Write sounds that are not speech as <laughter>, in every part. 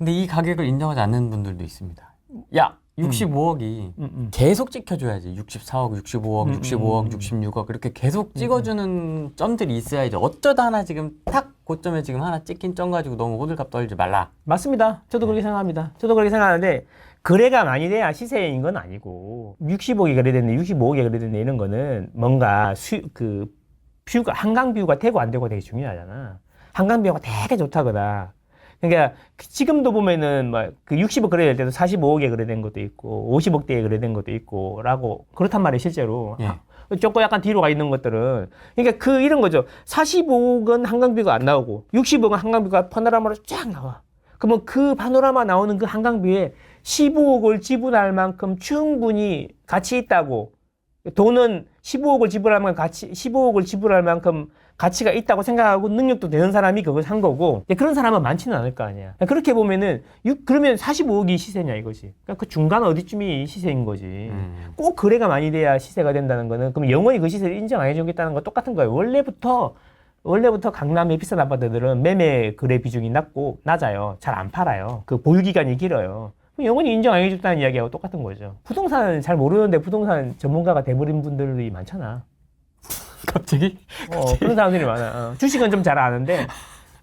근데 이 가격을 인정하지 않는 분들도 있습니다. 야, 65억이 음, 음. 계속 찍혀줘야지. 64억, 65억, 음, 65억, 음. 66억 그렇게 계속 찍어주는 점들이 있어야지. 어쩌다 하나 지금 탁 고점에 지금 하나 찍힌 점 가지고 너무 호들갑 떨지 말라. 맞습니다. 저도 그렇게 생각합니다. 저도 그렇게 생각하는데 거래가 많이 돼야 시세인 건 아니고 60억이 거래됐네, 65억이 거래됐네 이런 거는 뭔가 수, 그 뷰가 한강 뷰가 되고 안 되고 되게 중요하잖아. 한강 뷰가 되게 좋다거나. 그러니까 지금도 보면은 막그 60억 거래될 때도 45억에 거래된 것도 있고 50억대에 거래된 것도 있고라고 그렇단 말이에요 실제로. 예. 조금 약간 뒤로 가 있는 것들은 그러니까 그 이런 거죠. 45억은 한강뷰가 안 나오고 60억은 한강뷰가 파노라마로 쫙 나와. 그러면 그 파노라마 나오는 그 한강뷰에 15억을 지불할 만큼 충분히 가치 있다고 돈은 15억을 지불할 만큼 가치 15억을 지불할 만큼 가치가 있다고 생각하고 능력도 되는 사람이 그걸 산 거고 그런 사람은 많지는 않을 거 아니야. 그렇게 보면은 육- 그러면 45억이 시세냐 이거지. 그러니까 그 중간 어디쯤이 시세인 거지. 음. 꼭 거래가 많이 돼야 시세가 된다는 거는 그럼 영원히 그 시세를 인정 안 해주겠다는 거 똑같은 거예요. 원래부터 원래부터 강남의 비싼 아파트들은 매매 거래 비중이 낮고 낮아요. 잘 안 팔아요. 그 보유 기간이 길어요. 영원히 인정 안 해줬다는 이야기하고 똑같은 거죠. 부동산 잘 모르는데 부동산 전문가가 돼버린 분들이 많잖아. <laughs> 갑자기? 어, 그런 사람들이 많아. 어, 주식은 좀 잘 아는데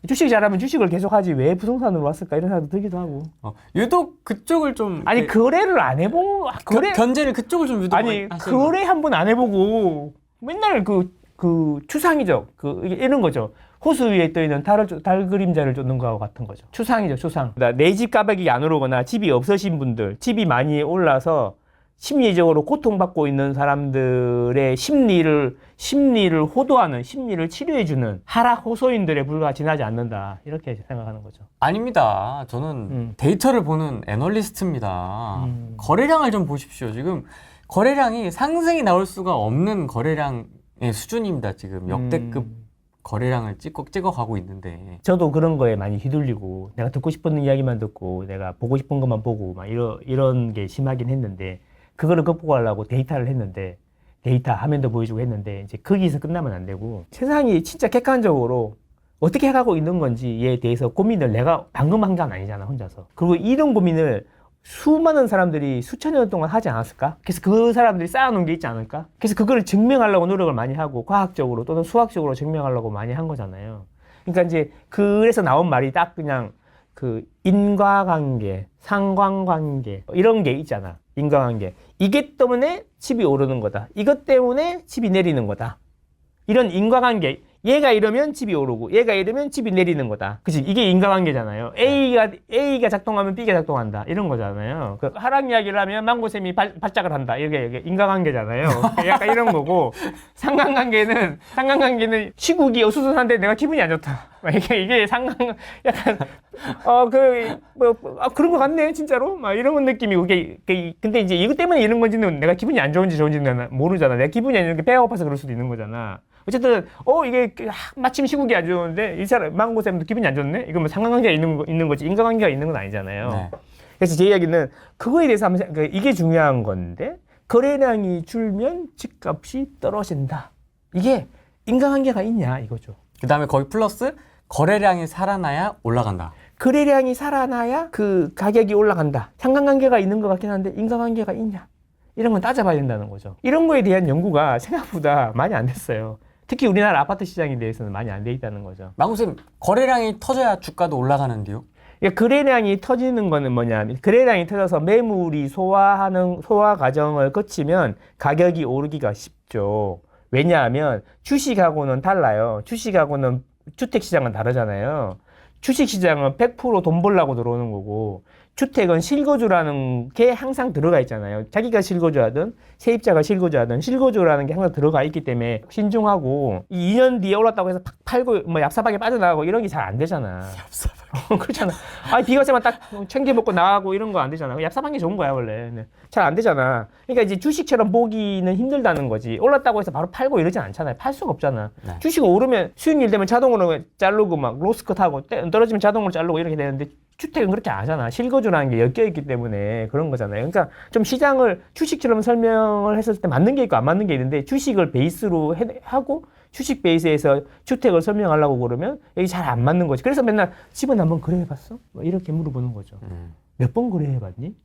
주식 잘하면 주식을 계속하지 왜 부동산으로 왔을까 이런 생각도 들기도 하고. 어, 유독 그쪽을 좀 아니 이렇게 거래를 안 해본 아, 거래 견제를 그쪽을 좀 유독 아니 많이 하시는 거래 한 번 안 해보고 맨날 그, 그 추상이죠. 그 이게 이런 거죠. 호수 위에 떠 있는 쫓- 달 그림자를 쫓는 거하고 같은 거죠. 추상이죠, 추상. 내 집 가격이 안 오르거나 집이 없으신 분들, 집이 많이 올라서 심리적으로 고통받고 있는 사람들의 심리를 심리를 호도하는 심리를 치료해 주는 하락 호소인들의 불과 지나지 않는다 이렇게 생각하는 거죠. 아닙니다. 저는 음. 데이터를 보는 애널리스트입니다. 음. 거래량을 좀 보십시오. 지금 거래량이 상승이 나올 수가 없는 거래량 의 수준입니다. 지금 역대급 음. 거래량을 찍고 찍어가고 있는데 저도 그런 거에 많이 휘둘리고 내가 듣고 싶은 이야기만 듣고 내가 보고 싶은 것만 보고 막 이런 이런 게 심하긴 했는데 그거를 극복하려고 데이터를 했는데 데이터 화면도 보여주고 했는데 이제 거기서 끝나면 안 되고 세상이 진짜 객관적으로 어떻게 해가고 있는 건지에 대해서 고민을 내가 방금 한 건 아니잖아 혼자서 그리고 이런 고민을 수많은 사람들이 수천 년 동안 하지 않았을까? 그래서 그 사람들이 쌓아놓은 게 있지 않을까? 그래서 그거를 증명하려고 노력을 많이 하고 과학적으로 또는 수학적으로 증명하려고 많이 한 거잖아요. 그러니까 이제 그래서 나온 말이 딱 그냥 그 인과관계, 상관관계 이런 게 있잖아. 인과관계. 이게 때문에 집이 오르는 거다. 이것 때문에 집이 내리는 거다. 이런 인과관계. 얘가 이러면 집이 오르고 얘가 이러면 집이 내리는 거다. 그치? 이게 인과관계잖아요. A가 A가 작동하면 B가 작동한다. 이런 거잖아요. 그 하락 이야기를 하면 망고쌤이 발, 발작을 한다. 이게, 이게 인과관계잖아요. <laughs> 약간 이런 거고 상관관계는 상관관계는 시국이 어수선한데 내가 기분이 안 좋다. 막 이게 이게 상관 약간 어그뭐 아, 그런 거 같네 진짜로 막 이런 느낌이고 이게 그- 근데 이제 이것 때문에 이런 건지는 내가 기분이 안 좋은지 좋은지는 모르잖아. 내가 기분이 안 좋은 게 배가 고파서 그럴 수도 있는 거잖아. 어쨌든 어 이게 마침 시국이 안 좋은데 이 사람 망고 쌤도 기분이 안 좋네. 이건 뭐 상관관계가 있는 거 있는 거지 인과관계가 있는 건 아니잖아요. 네. 그래서 제 이야기는 그거에 대해서 한번 생각, 이게 중요한 건데 거래량이 줄면 집값이 떨어진다. 이게 인과관계가 있냐 이거죠. 그다음에 거기 플러스 거래량이 살아나야 올라간다. 거래량이 살아나야 그 가격이 올라간다. 상관관계가 있는 것 같긴 한데 인과관계가 있냐? 이런 건 따져봐야 된다는 거죠. 이런 거에 대한 연구가 생각보다 많이 안 됐어요. 특히 우리나라 아파트 시장에 대해서는 많이 안 돼 있다는 거죠. 망고쌤 거래량이 터져야 주가도 올라가는데요. 그러니까 거래량이 터지는 거는 뭐냐면 거래량이 터져서 매물이 소화하는 소화 과정을 거치면 가격이 오르기가 쉽죠. 왜냐하면 주식하고는 달라요. 주식하고는 주택 시장은 다르잖아요. 주식 시장은 100%돈 벌라고 들어오는 거고 주택은 실거주라는 게 항상 들어가 있잖아요. 자기가 실거주하든 세입자가 실거주하든 실거주라는 게 항상 들어가 있기 때문에 신중하고 이 2년 뒤에 올랐다고 해서 팍 팔고 뭐 얍삽하게 빠져나가고 이런 게 잘 안 되잖아. 그렇잖아. 아 비과세만 딱 챙겨 먹고 나가고 이런 거 안 되잖아. 얍삽한 게 좋은 거야 원래. 네. 잘안 되잖아. 그러니까 이제 주식처럼 보기는 힘들다는 거지. 올랐다고 해서 바로 팔고 이러진 않잖아요. 팔 수가 없잖아. 네. 주식 오르면 수익률 되면 자동으로 자르고 막 로스컷 하고 때- 떨어지면 자동으로 자르고 이렇게 되는데 주택은 그렇게 안 하잖아. 실거주라는 게 엮여 있기 때문에 그런 거잖아요. 그러니까 좀 시장을 주식처럼 설명을 했을 때 맞는 게 있고 안 맞는 게 있는데 주식을 베이스로 해- 하고 주식 베이스에서 주택을 설명하려고 그러면 여기 잘 안 맞는 거지. 그래서 맨날 집은 한번 거래해봤어? 뭐 이렇게 물어보는 거죠. 음. 몇번 거래해봤니?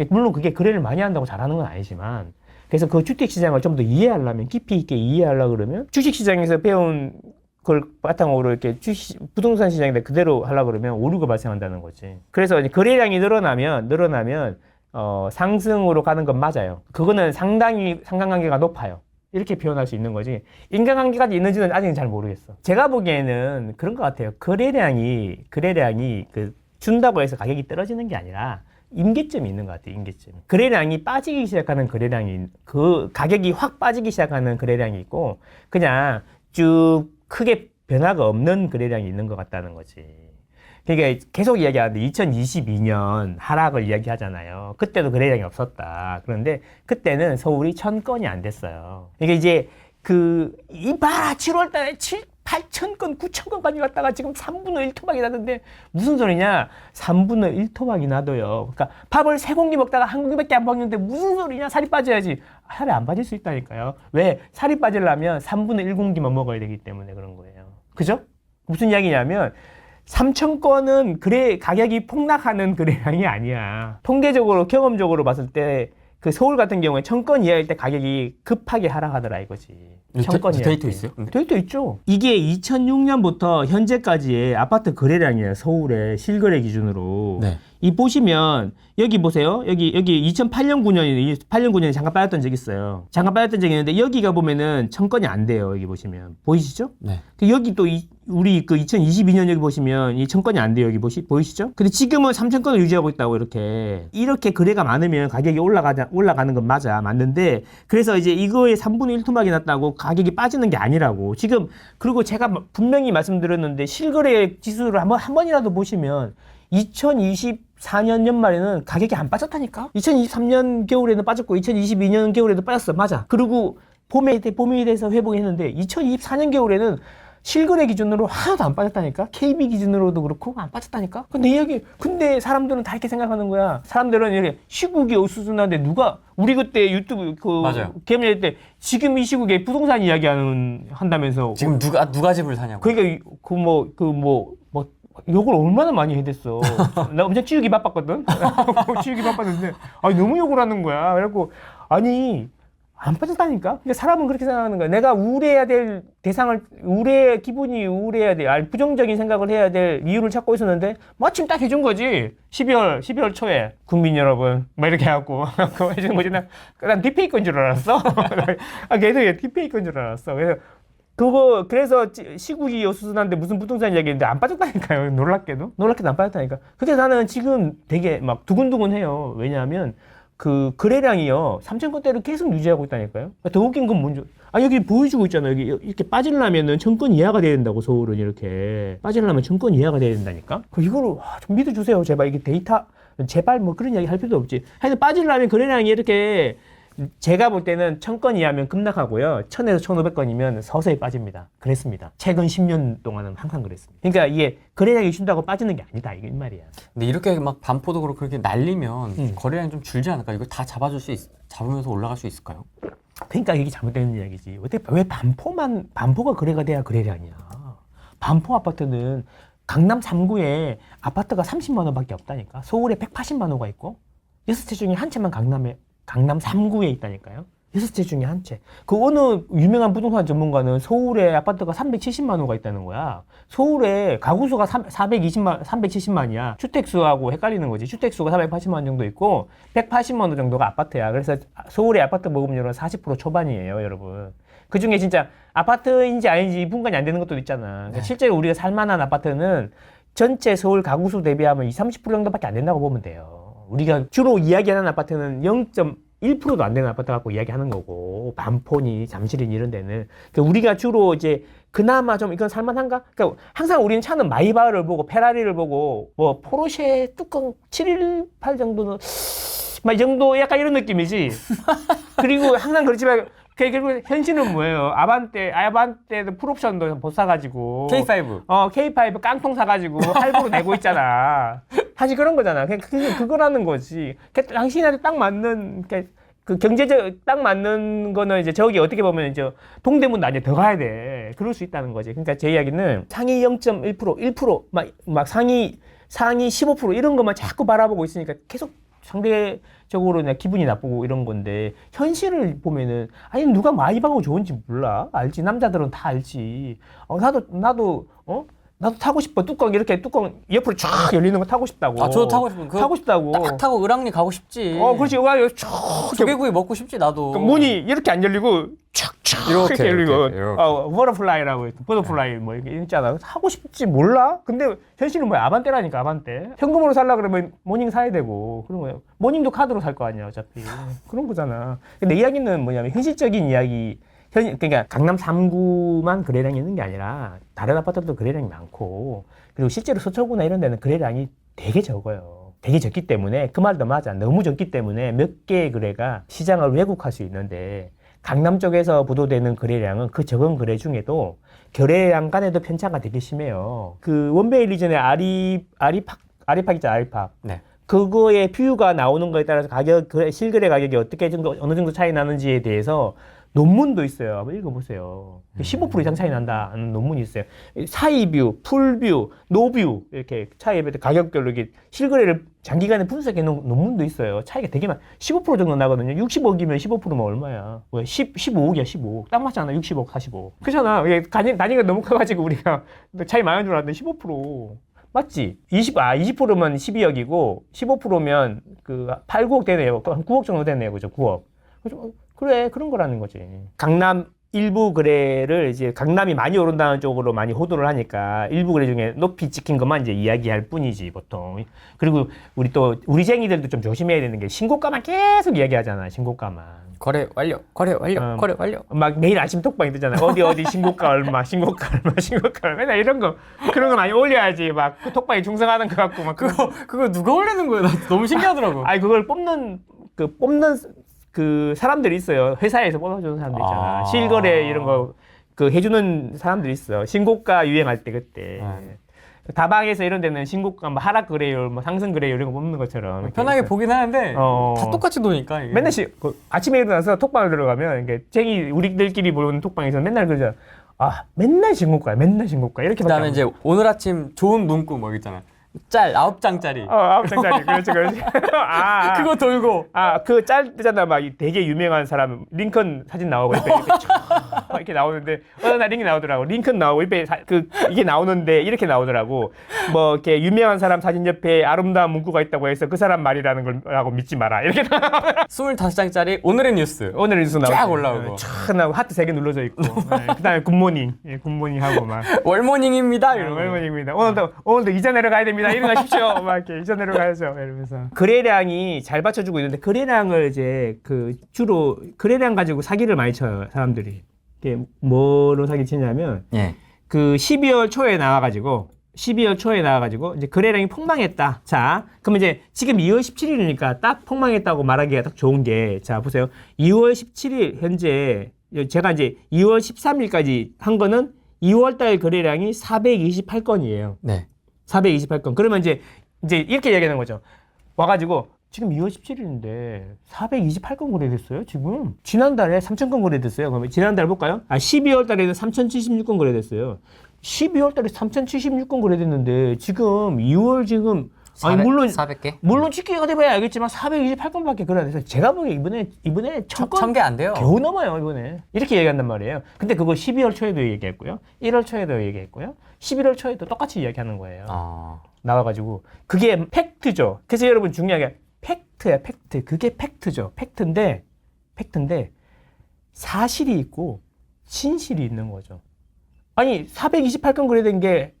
예, 물론 그게 거래를 많이 한다고 잘하는 건 아니지만 그래서 그 주택 시장을 좀 더 이해하려면 깊이 있게 이해하려 그러면 주식 시장에서 배운 걸 바탕으로 이렇게 주식 부동산 시장에 그대로 하려 그러면 오류가 발생한다는 거지. 그래서 거래량이 늘어나면 늘어나면 어, 상승으로 가는 건 맞아요. 그거는 상당히 상관관계가 높아요. 이렇게 표현할 수 있는 거지. 인간관계까지 있는지는 아직은 잘 모르겠어. 제가 보기에는 그런 것 같아요. 거래량이 거래량이 그 준다고 해서 가격이 떨어지는 게 아니라 임계점이 있는 것 같아요. 임계점. 거래량이 빠지기 시작하는 거래량이 그 가격이 확 빠지기 시작하는 거래량이 있고 그냥 쭉 크게 변화가 없는 거래량이 있는 것 같다는 거지. 그러니까 계속 이야기하는데 2022년 하락을 이야기하잖아요. 그때도 거래량이 없었다. 그런데 그때는 서울이 천 건이 안 됐어요. 이게 이제 그 이봐 7월 달에 7 8천 건, 9천 건까지 갔다가 지금 3분의 1 토막이 나는데 무슨 소리냐? 3분의 1 토막이 나도요. 그러니까 밥을 세 공기 먹다가 한 공기밖에 안 먹는데 무슨 소리냐? 살이 빠져야지. 살이 안 빠질 수 있다니까요. 왜? 살이 빠지려면 3분의 1 공기만 먹어야 되기 때문에 그런 거예요. 그죠? 무슨 이야기냐면 3천 건은 그래 가격이 폭락하는 거래량이 아니야. 통계적으로 경험적으로 봤을 때 그 서울 같은 경우에 천건 이하일 때 가격이 급하게 하락하더라 이거지. 천건 이하일 데이터 때. 있어요? 근데? 데이터 있죠. 이게 2006년부터 현재까지의 아파트 거래량이에요. 서울의 실거래 기준으로. 네. 이 보시면 여기 보세요. 여기 여기 2008년 9년이 8년 9년에 잠깐 빠졌던 적이 있어요. 잠깐 빠졌던 적이 있는데 여기가 보면은 천 건이 안 돼요. 여기 보시면 보이시죠? 네. 그 여기 또 이, 우리 그 2022년 여기 보시면 이 천 건이 안 돼요. 여기 보시 보이시죠? 근데 지금은 3천 건을 유지하고 있다고 이렇게 이렇게 거래가 많으면 가격이 올라가자 올라가는 건 맞아 맞는데 그래서 이제 이거에 3분의 1 토막이 났다고 가격이 빠지는 게 아니라고 지금 그리고 제가 분명히 말씀드렸는데 실거래 지수를 한번 한 번이라도 보시면 2024년 연말에는 가격이 안 빠졌다니까? 2023년 겨울에는 빠졌고 2022년 겨울에도 빠졌어. 맞아. 그리고 봄에 대- 봄에 대해서 회복했는데 2024년 겨울에는 실거래 기준으로 하나도 안 빠졌다니까? KB 기준으로도 그렇고 안 빠졌다니까? 근데 이야기 근데 사람들은 다 이렇게 생각하는 거야. 사람들은 이렇게 시국이 어수선한데 누가 우리 그때 유튜브 그. 개념할 때 지금 이 시국에 부동산 이야기하는 한다면서 지금 누가 누가 집을 사냐고. 그러니까 그 뭐 그뭐뭐 욕을 얼마나 많이 해댔어. <laughs> 나 엄청 치우기 바빴거든. <laughs> 치우기 바빴는데 아니 너무 욕을 하는 거야. 그래갖고 아니 안 빠졌다니까. 그러니까 사람은 그렇게 생각하는 거야. 내가 우울해야 될 대상을 우울해 기분이 우울해야 돼. 아니 부정적인 생각을 해야 될 이유를 찾고 있었는데 마침 딱 해준 거지. 12월 12월 초에 국민 여러분 막 이렇게 해갖고 <laughs> 해주는 거지. 난, 난 디페이크인 줄 알았어. 아 걔도 얘 디페이크인 줄 알았어. 그래서 그거 그래서 찌- 시국이 어수선한데 무슨 부동산 이야기했는데 안 빠졌다니까요. <laughs> 놀랍게도 놀랍게도 안 빠졌다니까. 근데 나는 지금 되게 막 두근두근해요. 왜냐하면 그 거래량이요 3천 건대를 계속 유지하고 있다니까요. 더 웃긴 건 뭔지 아 여기 보여주고 있잖아요. 여기 이렇게 빠지려면은 천건 이하가 돼야 된다고 서울은 이렇게 빠지려면 천건 이하가 돼야 된다니까. 그 이거를 아, 좀 믿어주세요. 제발 이게 데이터 제발 뭐 그런 이야기 할 필요도 없지. 하여튼 빠지려면 거래량이 이렇게 제가 볼 때는 천 건 이하면 급락하고요. 천에서 천오백 건이면 서서히 빠집니다. 그랬습니다. 최근 10년 동안은 항상 그랬습니다. 그러니까 이게 거래량이 준다고 빠지는 게 아니다. 이게 이 말이야. 근데 이렇게 막 반포도 그렇고 그렇게 날리면 음. 거래량이 좀 줄지 않을까? 이거 다 잡아줄 수 있, 잡으면서 올라갈 수 있을까요? 그러니까 이게 잘못된 이야기지. 어떻게 왜 반포만 반포가 거래가 돼야 거래량이야. 반포 아파트는 강남 3구에 아파트가 30만 원밖에 없다니까. 서울에 180만 호가 있고 여섯 채 중에 한 채만 강남에 강남 3구에 있다니까요. 여섯 채 중에 한 채. 그 어느 유명한 부동산 전문가는 서울에 아파트가 370만 호가 있다는 거야. 서울에 가구 수가 420만 370만이야. 주택 수하고 헷갈리는 거지. 주택 수가 480만 정도 있고 180만 호 정도가 아파트야. 그래서 서울의 아파트 보급률은 40% 초반이에요, 여러분. 그 중에 진짜 아파트인지 아닌지 분간이 안 되는 것도 있잖아. 그러니까 네. 실제로 우리가 살만한 아파트는 전체 서울 가구 수 대비하면 20, 30% 정도밖에 안 된다고 보면 돼요. 우리가 주로 이야기하는 아파트는 0.1%도 안 되는 아파트 갖고 이야기하는 거고 반포니 잠실이니 이런 데는 그러니까 우리가 주로 이제 그나마 좀 이건 살만한가? 그러니까 항상 우리는 차는 마이바흐를 보고 페라리를 보고 뭐 포르쉐 뚜껑 718 정도는 막 이 정도 약간 이런 느낌이지. <laughs> 그리고 항상 그렇지만 그- 그리고 현실은 뭐예요? 아반떼 아반떼도 풀옵션도 못 사가지고 K5. 어 K5 깡통 사가지고 할부로 내고 있잖아. <laughs> 사실 그런 거잖아. 그냥 그, 그거라는 거지. 그 당신한테 딱 맞는 그그 경제적 딱 맞는 거는 이제 저기 어떻게 보면 이제 동대문 나중에 더 가야 돼. 그럴 수 있다는 거지. 그러니까 제 이야기는 상위 0.1% 1%막 막 상위 상위 15% 이런 것만 자꾸 바라보고 있으니까 계속 상대적으로 그냥 기분이 나쁘고 이런 건데 현실을 보면은 아니 누가 마이바고 좋은지 몰라 알지 남자들은 다 알지 어 나도 나도 어 나도 타고 싶어. 뚜껑 이렇게 뚜껑 옆으로 쫙 열리는 거 타고 싶다고. 아, 저도 타고 싶은 그거. 타고 싶다고. 딱 타고 을왕리 가고 싶지. 어 그렇지. 와 여기 쭉 조개구이 먹고 싶지 나도. 그 문이 이렇게 안 열리고 촥촥 이렇게, 이렇게, 열리고. 이렇게. 어 버터플라이라고 버터플라이 뭐 이렇게 있잖아. 하고 싶지 몰라? 근데 현실은 뭐야? 아반떼라니까 아반떼. 현금으로 살라 그러면 모닝 사야 되고. 그런 거예요. 모닝도 카드로 살 거 아니야 어차피. 그런 거잖아. 근데 이야기는 뭐냐면 현실적인 이야기 현 그러니까 강남 3구만 거래량이 있는 게 아니라 다른 아파트도 거래량이 많고 그리고 실제로 서초구나 이런 데는 거래량이 되게 적어요. 되게 적기 때문에 그 말도 맞아. 너무 적기 때문에 몇 개의 거래가 시장을 왜곡할 수 있는데 강남 쪽에서 부도되는 거래량은 그 적은 거래 중에도 거래량 간에도 편차가 되게 심해요. 그 원베이 리전의 아리 아리팍 아리팍 있죠 아리팍. 네. 그거의 뷰가 나오는 거에 따라서 가격 그 실거래 가격이 어떻게 정도 어느 정도 차이 나는지에 대해서 논문도 있어요. 한번 읽어보세요. 15% 이상 차이 난다는 논문이 있어요. 사이뷰, 풀뷰, 노뷰 이렇게 차이에 따라 가격별로 이렇게 실거래를 장기간에 분석해 놓은 논문도 있어요. 차이가 되게 많. 15% 정도 나거든요. 60억이면 15%면 얼마야? 뭐 10, 15억이야, 15억. 딱 맞잖아. 60억, 45. 그렇잖아. 이게 단위, 단위가 너무 커가지고 우리가 <laughs> 차이 많은 줄 알았는데 15%. 맞지? 20, 아, 20%면 12억이고, 15%면 그 8, 9억 되네요. 한 9억 정도 되네요. 그죠? 9억. 어, 그래, 그런 거라는 거지. 강남 일부 거래를 이제 강남이 많이 오른다는 쪽으로 많이 호도를 하니까 일부 거래 중에 높이 찍힌 것만 이제 이야기할 뿐이지, 보통. 그리고 우리 또, 우리 쟁이들도 좀 조심해야 되는 게 신고가만 계속 이야기하잖아, 신고가만. 거래 완료. 거래 완료. 음. 거래 완료. 막 매일 아침 톡방이 뜨잖아. 어디 어디 신고가 <laughs> 얼마, 신고가 얼마, 신고가 얼마. 맨날 이런 거 그런 거 많이 올려야지. 막그 톡방에 충성하는 것 같고 막 그거 그거 누가 올리는 거야? 나 너무 신기하더라고. 아니 그걸 뽑는 그 뽑는 그 사람들이 있어요. 회사에서 뽑아주는 사람들 있잖아. 아. 실거래 이런 거 그 해주는 사람들이 있어. 신고가 유행할 때 그때. 네. 다방에서 이런 데는 신고가 뭐 하락 거래율, 뭐 상승 거래율 이런 거 뽑는 것처럼 편하게 해서. 보긴 하는데 어. 다 똑같이 노니까 이게. 맨날 시, 그 아침에 일어나서 톡방을 들어가면 이게 쟁이 우리들끼리 모르는 톡방에서 맨날 그러잖아. 아 맨날 신고가, 맨날 신고가 이렇게. 그다음에 이제 오늘 아침 좋은 문구 뭐 있잖아. 짤 아홉 장짜리. 어 아홉 장짜리 그렇지 그렇지. <laughs> 아, 아. 그거 돌고 아, 그 짤 뜨잖아. 막 이 되게 유명한 사람 링컨 사진 나오고 이렇게, 이렇게 쫙 이렇게 나오는데 어느 날 링이 나오더라고. 링컨 나오고 이렇게 사- 그 이게 나오는데 이렇게 나오더라고. 뭐 이렇게 유명한 사람 사진 옆에 아름다운 문구가 있다고 해서 그 사람 말이라는 걸 라고 믿지 마라. 이렇게 나- 25장짜리 오늘의 뉴스. 오늘 뉴스 나오고 쫙 올라오고. 쫙 나오고 하트 세 개 눌러져 있고. 네, 그다음에 굿모닝. 예, 굿모닝 하고 막 월모닝입니다. 이러고. 얼마입니다. 오늘도 오늘도 이자 내려 가야 됩니다. 일어나십시오. 막 이렇게 내려 가야죠. 이러면서 거래량이 잘 받쳐주고 있는데 거래량을 이제 그 주로 거래량 가지고 사기를 많이 쳐요 사람들이. 이게 뭐로 사기 치냐면 예. 그 12월 초에 나와가지고 12월 초에 나와가지고 이제 거래량이 폭망했다. 자, 그럼 이제 지금 2월 17일이니까 딱 폭망했다고 말하기가 딱 좋은 게, 자 보세요. 2월 17일 현재 제가 이제 2월 13일까지 한 거는 2월달 거래량이 428건이에요. 네. 428건. 그러면 이제 이제 이렇게 얘기하는 거죠. 와가지고 지금 2월 17일인데 428건 거래됐어요. 지금 지난달에 3,000건 거래됐어요. 그러면 지난달 볼까요? 아 12월 달에는 3,076건 거래됐어요. 12월 달에 3,076건 거래됐는데 지금 2월 지금 아니 400, 물론 400개? 물론 집계가 돼봐야 알겠지만 428건밖에 거래돼서 제가 보기에 이번에 이번에 천 천개 안 돼요. 겨우 넘어요 이번에 이렇게 얘기한단 말이에요. 근데 그거 12월 초에도 얘기했고요, 1월 초에도 얘기했고요, 11월 초에도 똑같이 이야기하는 거예요. 아. 나와가지고 그게 팩트죠. 그래서 여러분 중요한 게 팩트야 팩트. 그게 팩트죠. 팩트인데 팩트인데 사실이 있고 진실이 있는 거죠. 아니 428건 거래된 게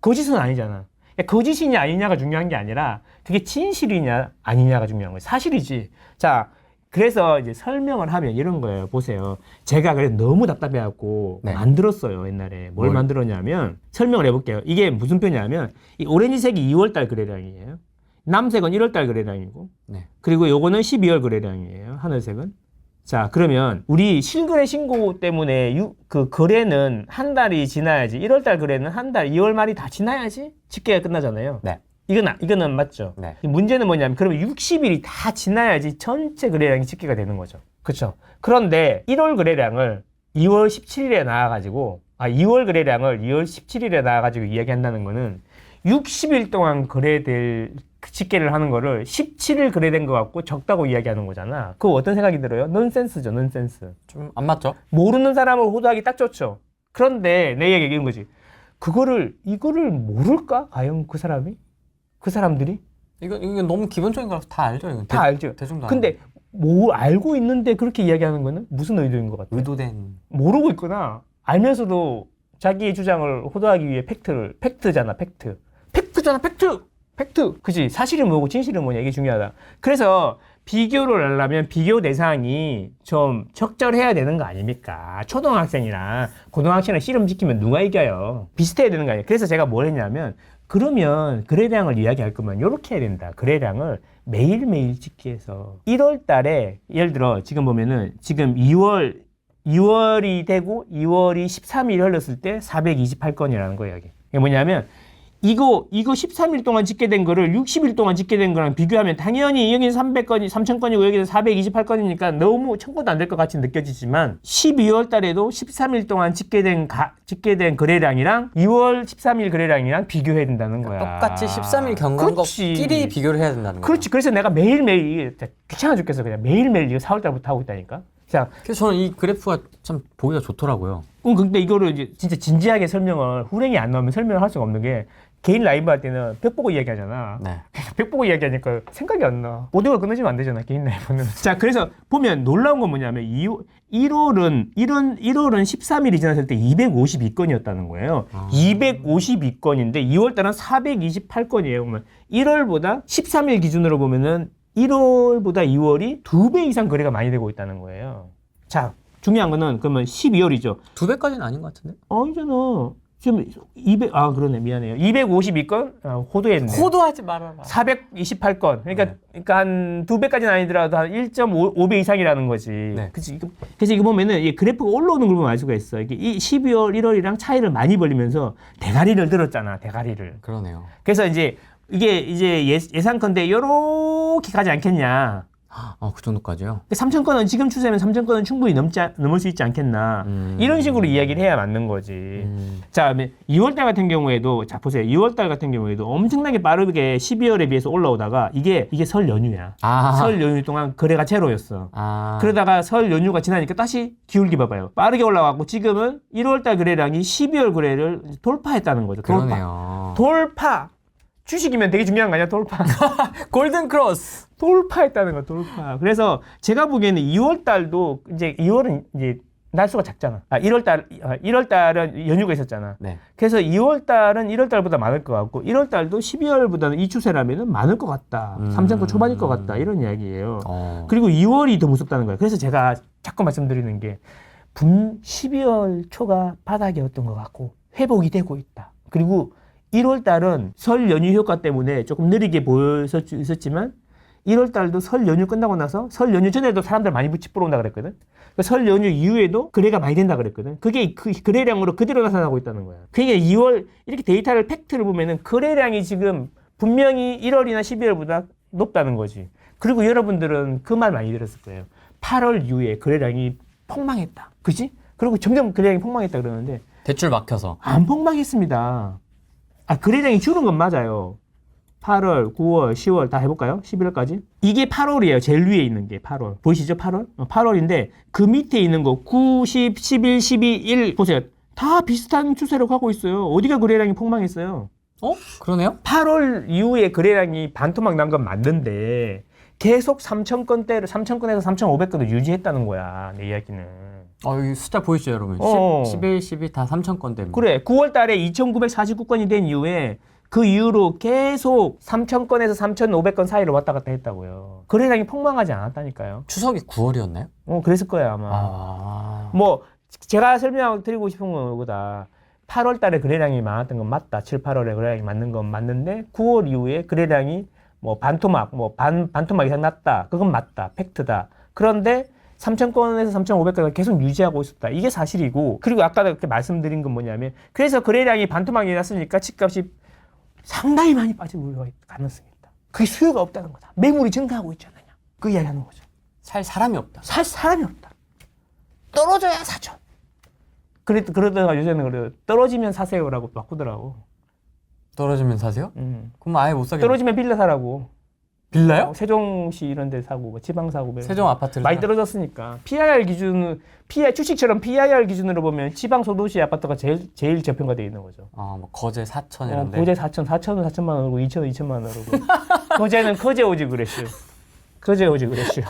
거짓은 아니잖아. 거짓이냐 아니냐가 중요한 게 아니라 그게 진실이냐 아니냐가 중요한 거예요. 사실이지. 자, 그래서 이제 설명을 하면 이런 거예요. 보세요. 제가 그래 너무 답답해갖고 네. 만들었어요 옛날에. 뭘, 뭘? 만들었냐면 설명을 해볼게요. 이게 무슨 표냐면 이 오렌지색이 2월달 거래량이에요. 남색은 1월달 거래량이고 네. 그리고 요거는 12월 거래량이에요. 하늘색은. 자, 그러면 우리 실거래 신고 때문에 유, 그 거래는 한 달이 지나야지. 1월 달 거래는 한 달, 2월 말이 다 지나야지 집계가 끝나잖아요. 네. 이건 아- 이거는 맞죠. 네. 문제는 뭐냐면 그러면 60일이 다 지나야지 전체 거래량이 집계가 되는 거죠. 그렇죠. 그런데 1월 거래량을 2월 17일에 나와 가지고 아 2월 거래량을 2월 17일에 나와 가지고 이야기한다는 거는 60일 동안 거래될 그 집계를 하는 거를 17일 거래된 것 같고 적다고 이야기하는 거잖아. 그거 어떤 생각이 들어요? 넌센스죠, 넌센스. 좀 안 맞죠? 모르는 사람을 호도하기 딱 좋죠. 그런데 내 얘기 이런 거지. 그거를 이거를 모를까? 과연 그 사람이? 그 사람들이? 이거 이거 너무 기본적인 거라서 다 알죠. 이건 다 알죠. 대중도 근데 뭐 알고 있는데 그렇게 이야기하는 거는 무슨 의도인 것 같아? 알아요. 의도된 모르고 있구나. 알면서도 자기의 주장을 호도하기 위해 팩트를 팩트잖아, 팩트. 팩트잖아, 팩트. 팩트. 그지? 사실은 뭐고 진실은 뭐냐 이게 중요하다. 그래서 비교를 하려면 비교 대상이 좀 적절해야 되는 거 아닙니까? 초등학생이랑 고등학생이랑 씨름 지키면 누가 이겨요? 비슷해야 되는 거 아니에요? 그래서 제가 뭘 했냐면 그러면 거래량을 이야기할 거면 이렇게 해야 된다. 거래량을 매일매일 집계해서 1월 달에 예를 들어 지금 보면은 지금 2월 2월이 되고 2월이 13일 흘렀을 때 428건이라는 거예요. 이게 뭐냐면 이거 이거 13일 동안 집계된 거를 60일 동안 집계된 거랑 비교하면 당연히 여기는 300건이 3000건이고 여기는 428건이니까 너무 청구도 안 될 것 같이 느껴지지만 12월 달에도 13일 동안 집계된 가, 집계된 거래량이랑 2월 13일 거래량이랑 비교해야 된다는 거야. 똑같이 13일 경과한. 것끼리 비교를 해야 된다는 거예요. 그렇지. 그래서 내가 매일매일 귀찮아 죽겠어. 그냥 매일매일 이거 4월 달부터 하고 있다니까. 자, 그래서 저는 이 그래프가 참 보기가 좋더라고요. 음, 근데 이거를 이제 진짜 진지하게 설명을 후랭이 안 나오면 설명을 할 수가 없는 게 개인 라이브 할 때는 벽 보고 이야기하잖아. 네. <laughs> 벽 보고 이야기하니까 생각이 안 나. 오디오가 끊어지면 안 되잖아, 개인 라이브는. <laughs> 자, 그래서 보면 놀라운 건 뭐냐면 2, 1월은 1월 1월은 13일이 지났을 때 252건이었다는 거예요. 아. 252건인데 2월 달은 428건이에요. 그러면 1월보다 13일 기준으로 보면은 1월보다 2월이 두 배 이상 거래가 많이 되고 있다는 거예요. 자, 중요한 거는 그러면 12월이죠. 두 배까지는 아닌 것 같은데? 아니잖아. 지금 200, 아, 그러네. 미안해요. 252건 아, 호도했네. 호도하지 말아라. 428건. 그러니까, 네. 그러니까 한 두 배까지는 아니더라도 한 1.5배 이상이라는 거지. 네. 그치. 그래서 이거 보면은 이 그래프가 올라오는 걸 보면 알 수가 있어. 이게 이 12월, 1월이랑 차이를 많이 벌리면서 대가리를 들었잖아. 대가리를. 그러네요. 그래서 이제 이게 이제 예, 예상컨대 요렇게 가지 않겠냐. 어, 그 정도까지요? 3천 건은 지금 추세면 3천 건은 충분히 넘지, 않- 넘을 수 있지 않겠나. 음. 이런 식으로 이야기를 해야 맞는 거지. 음. 자, 2월 달 같은 경우에도 자 보세요. 2월 달 같은 경우에도 엄청나게 빠르게 12월에 비해서 올라오다가 이게 이게 설 연휴야. 아. 설 연휴 동안 거래가 제로였어. 아. 그러다가 설 연휴가 지나니까 다시 기울기 봐봐요. 빠르게 올라가고 지금은 1월 달 거래량이 12월 거래를 돌파했다는 거죠. 돌파. 그러네요. 돌파. 주식이면 되게 중요한 거 아니야? 돌파. <laughs> 골든 크로스. 돌파했다는 거, 돌파. 그래서 제가 보기에는 2월 달도 이제 2월은 이제 날수가 작잖아. 아, 1월 달, 1월 달은 연휴가 있었잖아. 네. 그래서 2월 달은 1월 달보다 많을 것 같고 1월 달도 12월보다는 이 추세라면은 많을 것 같다. 음. 3천건 초반일 것 같다. 이런 이야기예요. 어. 그리고 2월이 더 무섭다는 거예요. 그래서 제가 자꾸 말씀드리는 게 분 12월 초가 바닥이었던 것 같고 회복이 되고 있다. 그리고 1월 달은 설 연휴 효과 때문에 조금 느리게 보였었지만 1월 달도 설 연휴 끝나고 나서 설 연휴 전에도 사람들 많이 집보러 온다 그랬거든. 그설 연휴 이후에도 거래가 많이 된다 그랬거든. 그게 그 거래량으로 그대로 나타나고 있다는 거야. 그게 2월 이렇게 데이터를 팩트를 보면은 거래량이 지금 분명히 1월이나 12월보다 높다는 거지. 그리고 여러분들은 그 말 많이 들었을 거예요. 8월 이후에 거래량이 폭망했다. 그지? 그리고 점점 거래량이 폭망했다 그러는데 대출 막혀서. 안 폭망했습니다. 아, 거래량이 줄은 건 맞아요. 8월, 9월, 10월 다 해볼까요? 11월까지? 이게 8월이에요. 제일 위에 있는 게 8월. 보이시죠? 8월? 어, 8월인데 그 밑에 있는 거 9, 10, 11, 12, 1 보세요. 다 비슷한 추세로 가고 있어요. 어디가 거래량이 폭망했어요? 어? 그러네요? 8월 이후에 거래량이 반토막 난 건 맞는데 계속 3,000건대를 3,000건에서 3,500건을 유지했다는 거야. 내 이야기는. 어, 여기 숫자 보이시죠, 여러분? 어. 10, 11, 12, 다 3,000건대. 그래. 9월 달에 2,949건이 된 이후에 그 이후로 계속 3,000건에서 3,500건 사이를 왔다 갔다 했다고요. 거래량이 폭망하지 않았다니까요. 추석이 9월이었나요? 어, 그랬을 거예요, 아마. 아. 뭐, 제가 설명드리고 싶은 거보다 8월 달에 거래량이 많았던 건 맞다. 7, 8월에 거래량이 맞는 건 맞는데 9월 이후에 거래량이 뭐 반토막, 뭐 반, 반토막 이상 났다. 그건 맞다. 팩트다. 그런데 3,000건에서 3,500건을 계속 유지하고 있었다. 이게 사실이고. 그리고 아까 그렇게 말씀드린 건 뭐냐면 그래서 거래량이 반토막이 났으니까 집값이 상당히 많이 빠질 우려가 있- 가능성이 있다. 그게 수요가 없다는 거다. 매물이 증가하고 있지 않느냐. 그 이야기 하는 거죠. 살 사람이 없다. 살 사람이 없다. 떨어져야 사죠. 그래, 그러다가 요새는 그래 떨어지면 사세요라고 바꾸더라고. 떨어지면 사세요? 음. 그럼 아예 못 사겠네. 떨어지면 빌라 사라고. 빌라요? 어, 세종시 이런 데 사고 뭐 지방 사고 뭐 이런 세종 거. 아파트를 많이 사- 떨어졌으니까 PIR 기준 PI 주식처럼 PIR 기준으로 보면 지방 소도시 아파트가 제일 제일 저평가되어 있는 거죠. 아, 뭐 거제 사천 어, 이런데. 고제 4천, 4천은 4천만 원이고 2천은 2천만 원이고 거제는 거제 오지 그랬슈. 거제 오지 그랬슈.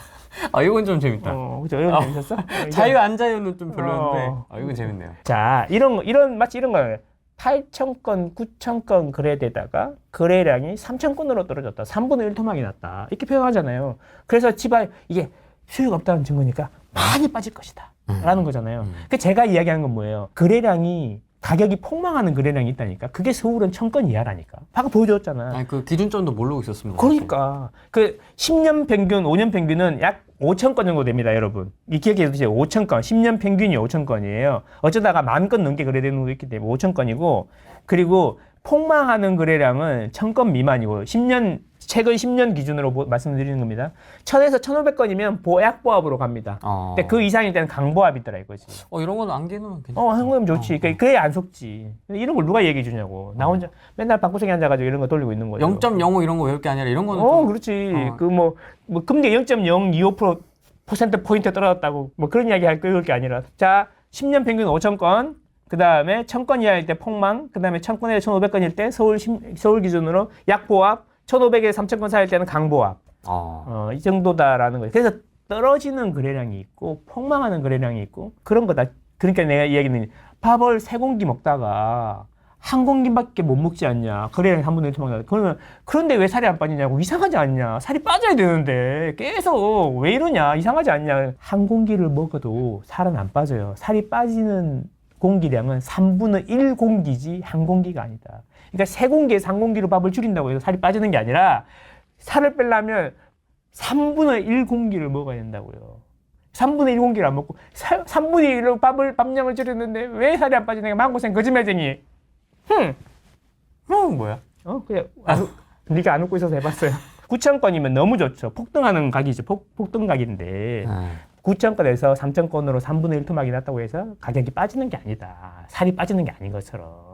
아, 이건 좀 재밌다. 어, 그죠? 이런 어. 거 재밌었어? 어, 자유 안 자유는 좀 별로였는데. 어. 아, 이건 재밌네요. 자, 이런 거, 이런 마치 이런 거예요. 8천 건, 9천 건 거래되다가 거래량이 3천 건으로 떨어졌다. 3분의 1 토막이 났다. 이렇게 표현하잖아요. 그래서 집안 이게 수요가 없다는 증거니까 많이 빠질 것이다. 라는 거잖아요. 음. 그 제가 이야기하는 건 뭐예요? 거래량이 가격이 폭망하는 거래량이 있다니까. 그게 서울은 천 건 이하라니까. 방금 보여줬잖아. 아니, 그 기준점도 모르고 있었습니다. 그러니까 그 10년 평균, 5년 평균은 약 5천 건 정도 됩니다, 여러분. 이 기억해 두세요. 5천 건, 10년 평균이 5천 건이에요. 어쩌다가 만 건 넘게 거래되는 것도 있기 때문에 5천 건이고, 그리고 폭망하는 거래량은 1천 건 미만이고, 10년 최근 10년 기준으로 보- 말씀드리는 겁니다. 1000에서 1,500건이면 보약보합으로 갑니다. 어. 근데 그 이상일 때는 강보합이 있더라 이거지. 어, 이런 건 안개는 괜찮아. 어, 한국이면 좋지. 어, 어. 그래, 그래야 안 속지. 근데 이런 걸 누가 얘기해 주냐고. 나 혼자 맨날 방구석에 앉아가지고 이런 거 돌리고 있는 거죠. 0.05 이런 거 외울 게 아니라 이런 거는 어, 좀 그렇지. 어. 그 뭐, 뭐 금리 0.025% 퍼센트 포인트 떨어졌다고 뭐 그런 이야기 할게 아니라 자, 10년 평균 5천 건, 그 다음에 1,000건 이하일 때 폭망, 그 다음에 1,000건에서 1,500건일 때 서울 심- 서울 기준으로 약보합, 1,500에서 3,000건 사이일 때는 강보합. 어. 어, 이 정도다라는 거예요. 그래서 떨어지는 거래량이 있고 폭망하는 거래량이 있고 그런 거다. 그러니까 내가 이야기는 밥을 세 공기 먹다가 한 공기밖에 못 먹지 않냐. 거래량이 3분의 1 토막나. 그러면 그런데 왜 살이 안 빠지냐고 이상하지 않냐. 살이 빠져야 되는데 계속 왜 이러냐. 이상하지 않냐. 한 공기를 먹어도 살은 안 빠져요. 살이 빠지는 공기량은 3분의 1 공기지 한 공기가 아니다. 그러니까 세 공기에서 한 공기로 밥을 줄인다고 해서 살이 빠지는 게 아니라 살을 빼려면 3분의 1 공기를 먹어야 된다고요. 3분의 1 공기를 안 먹고 3, 3분의 1로 밥을 밥량을 줄였는데 왜 살이 안 빠지냐 망고생 거짓말쟁이. 흠. 음, 뭐야? 어 그냥 안, 네가 안 웃고 있어서 해봤어요. <laughs> 9천 건이면 너무 좋죠. 폭등하는 각이죠. 폭, 폭등 각인데 아, 9천 건에서 3천 건으로 3분의 1 토막이 났다고 해서 가격이 빠지는 게 아니다. 살이 빠지는 게 아닌 것처럼.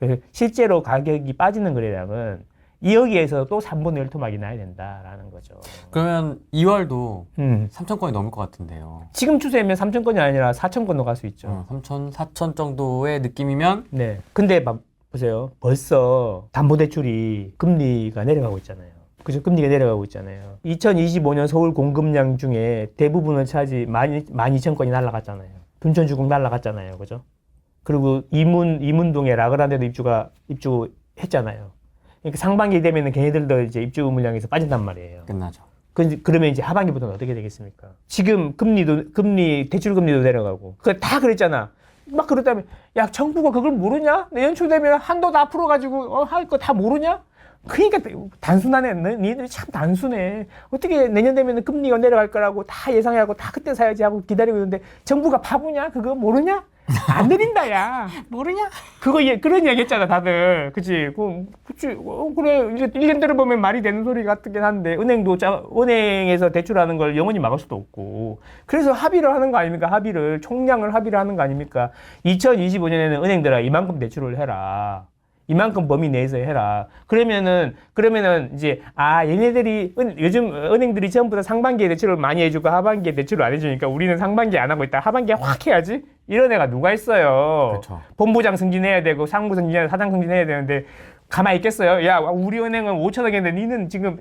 그래서 실제로 가격이 빠지는 거래량은 이 여기에서 또 3분의 1 토막이 나야 된다라는 거죠. 그러면 2월도 음. 3천 건이 넘을 것 같은데요. 지금 추세면 3천 건이 아니라 4천 건도 갈수 있죠. 어, 3천, 4천 정도의 느낌이면 네. 근데 봐, 보세요. 벌써 담보대출이 금리가 내려가고 있잖아요. 그죠? 금리가 내려가고 있잖아요. 2025년 서울 공급량 중에 대부분을 차지 12,000건이 날라갔잖아요. 둔촌주공 날라갔잖아요. 그죠? 그리고 이문, 이문동에 라그란데도 입주가, 입주했잖아요. 그러니까 상반기 되면은 걔네들도 이제 입주 물량에서 빠진단 말이에요. 끝나죠. 그, 그러면 이제 하반기부터는 어떻게 되겠습니까? 지금 금리도, 금리, 대출 금리도 내려가고. 그다 그랬잖아. 막 그랬다면, 야, 정부가 그걸 모르냐? 내년 초 되면 한도 다 풀어가지고, 어, 할 거 다 모르냐? 그러니까 단순하네. 너- 니들이 참 단순해. 어떻게 내년 되면 금리가 내려갈 거라고 다 예상하고 다 그때 사야지 하고 기다리고 있는데 정부가 바보냐? 그거 모르냐? 안 내린다, 야. 모르냐? 그거 예, 그런 얘기 했잖아, 다들. 그치? 그, 그치. 어, 그래. 이제 1년 들어보면 말이 되는 소리 같긴 한데, 은행도, 짜, 은행에서 대출하는 걸 영원히 막을 수도 없고. 그래서 합의를 하는 거 아닙니까? 합의를, 총량을 합의를 하는 거 아닙니까? 2025년에는 은행들아, 이만큼 대출을 해라. 이만큼 범위 내에서 해라. 그러면은, 그러면은 이제, 아, 얘네들이, 은, 요즘 은행들이 전부 다 상반기에 대출을 많이 해주고 하반기에 대출을 안 해주니까 우리는 상반기에 안 하고 있다. 하반기에 확 해야지? 이런 애가 누가 있어요. 그렇죠. 본부장 승진해야 되고 상무 승진해야 사장 승진해야 되는데 가만히 있겠어요? 야 우리 은행은 5천억인데 니는 지금?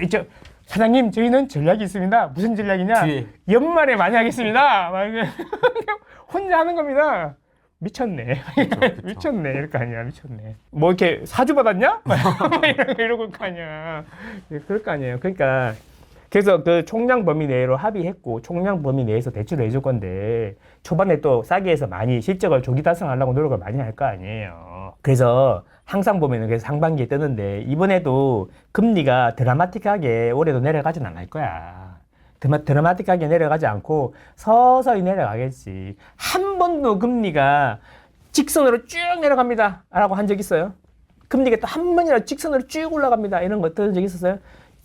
이, 저 사장님 저희는 전략이 있습니다. 무슨 전략이냐? 뒤에. 연말에 많이 하겠습니다. <laughs> 혼자 하는 겁니다. 미쳤네. <laughs> 그쵸. 미쳤네. 이럴 거 아니야. 미쳤네. 뭐 이렇게 사주 받았냐? <laughs> 막 이러고 거 아니야. 예, 그럴 거 아니에요. 그러니까 그래서 그 총량 범위 내로 합의했고 총량 범위 내에서 대출을 해줄 건데 초반에 또 싸게 해서 많이 실적을 조기 달성하려고 노력을 많이 할 거 아니에요. 그래서 항상 보면은 그래서 상반기에 뜨는데 이번에도 금리가 드라마틱하게 올해도 내려가진 않을 거야. 드마, 드라마틱하게 내려가지 않고 서서히 내려가겠지. 한 번도 금리가 직선으로 쭉 내려갑니다. 라고 한 적 있어요? 금리가 또 한 번이라도 직선으로 쭉 올라갑니다. 이런 거 들은 적 있었어요?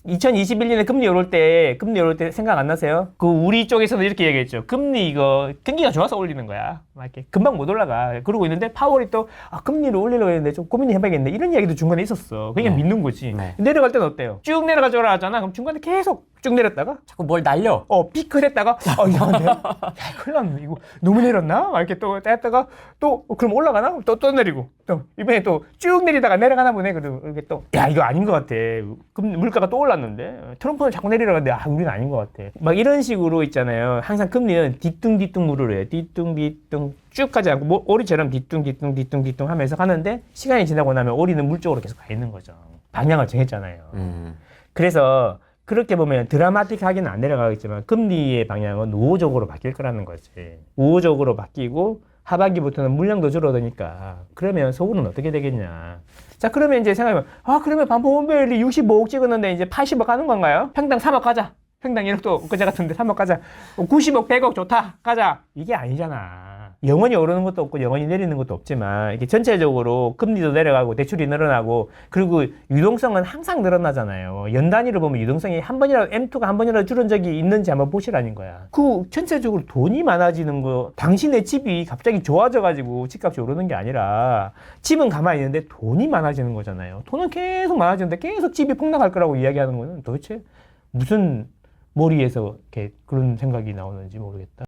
2021년에 금리 오를 때, 금리 오를 때 생각 안 나세요? 그 우리 쪽에서는 이렇게 얘기했죠. 금리 이거 경기가 좋아서 올리는 거야. 막 이렇게 금방 못 올라가. 그러고 있는데 파월이 또 아, 금리를 올리려고 했는데 좀 고민이 해봐야겠네. 이런 이야기도 중간에 있었어. 그냥 네. 믿는 거지. 네. 내려갈 때는 어때요? 쭉 내려갈 줄 알았잖아. 그럼 중간에 계속 쭉 내렸다가 자꾸 뭘 날려. 어, 피크 했다가, 어, <laughs> 이상한데? 야, 큰일 났네. 이거 너무 내렸나? 막 이렇게 또 했다가, 또, 어, 그럼 올라가나? 또, 또 내리고, 또, 이번에 또 쭉 내리다가 내려가나 보네. 그래도 이렇게 또, 야, 이거 아닌 것 같아. 금, 물가가 또 올랐는데, 트럼프는 자꾸 내리라는데, 아, 우리는 아닌 것 같아. 막 이런 식으로 있잖아요. 항상 금리는 뒤뚱뒤뚱 물을 해요. 뒤뚱뒤뚱 쭉 가지 않고, 뭐, 오리처럼 뒤뚱뒤뚱 뒤뚱뒤뚱 하면서 가는데, 시간이 지나고 나면 오리는 물 쪽으로 계속 가 있는 거죠. 방향을 정했잖아요. 음. 그래서 그렇게 보면 드라마틱하게는 안 내려가겠지만 금리의 방향은 우호적으로 바뀔 거라는 거지. 우호적으로 바뀌고 하반기부터는 물량도 줄어드니까 그러면 서울은 어떻게 되겠냐. 자 그러면 이제 생각해보면 아 그러면 반포원벨이 65억 찍었는데 이제 80억 가는 건가요? 평당 3억 가자. 평당 1억도 그제 같은데 3억 가자. 90억 100억 좋다 가자. 이게 아니잖아. 영원히 오르는 것도 없고 영원히 내리는 것도 없지만 이게 전체적으로 금리도 내려가고 대출이 늘어나고 그리고 유동성은 항상 늘어나잖아요. 연 단위로 보면 유동성이 한 번이라도 M2가 한 번이라도 줄은 적이 있는지 한번 보시라는 거야. 그 전체적으로 돈이 많아지는 거 당신의 집이 갑자기 좋아져 가지고 집값이 오르는 게 아니라 집은 가만히 있는데 돈이 많아지는 거잖아요. 돈은 계속 많아지는데 계속 집이 폭락할 거라고 이야기하는 거는 도대체 무슨 머리에서 이렇게 그런 생각이 나오는지 모르겠다.